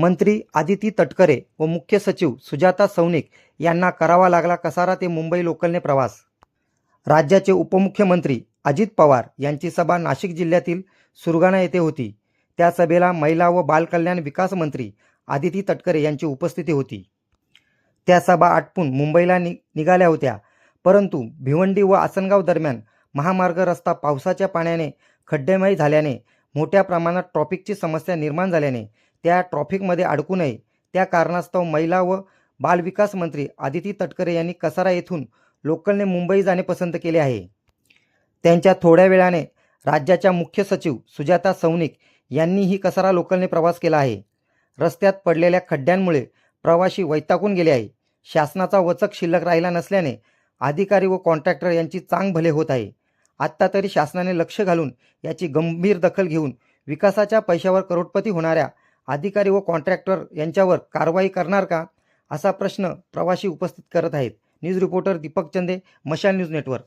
मंत्री आदिती तटकरे व मुख्य सचिव सुजाता सौनिक यांना करावा लागला कसारा ते मुंबई लोकलने प्रवास. राज्याचे उपमुख्यमंत्री अजित पवार यांची सभा नाशिक जिल्ह्यातील सुरगाणा येथे होती. त्या सभेला महिला व बालकल्याण विकास मंत्री आदिती तटकरे यांची उपस्थिती होती. त्या सभा आटपून मुंबईला नि निघाल्या होत्या. परंतु भिवंडी व आसनगाव दरम्यान महामार्ग रस्ता पावसाच्या पाण्याने खड्डेमय झाल्याने मोठ्या प्रमाणात ट्रॉफिकची समस्या निर्माण झाल्याने त्या ट्रॉफिकमध्ये अडकू नये. त्या कारणास्तव महिला व बालविकास मंत्री आदिती तटकरे यांनी कसारा येथून लोकलने मुंबई जाणे पसंत केले आहे. त्यांच्या थोड्या वेळाने राज्याच्या मुख्य सचिव सुजाता सौनिक यांनीही कसारा लोकलने प्रवास केला आहे. रस्त्यात पडलेल्या खड्ड्यांमुळे प्रवासी वैतागून गेले आहे. शासनाचा वचक शिल्लक राहिला नसल्याने अधिकारी व कॉन्ट्रॅक्टर यांची चांग भले होत आहे. आत्ता तरी शासनाने लक्ष घालून याची गंभीर दखल घेऊन विकासाच्या पैशावर करोडपती होणाऱ्या अधिकारी व कॉन्ट्रॅक्टर यांच्यावर कारवाई करणार का असा प्रश्न प्रवासी उपस्थित करत आहेत. न्यूज रिपोर्टर दीपक चंदे मशाल न्यूज नेटवर्क.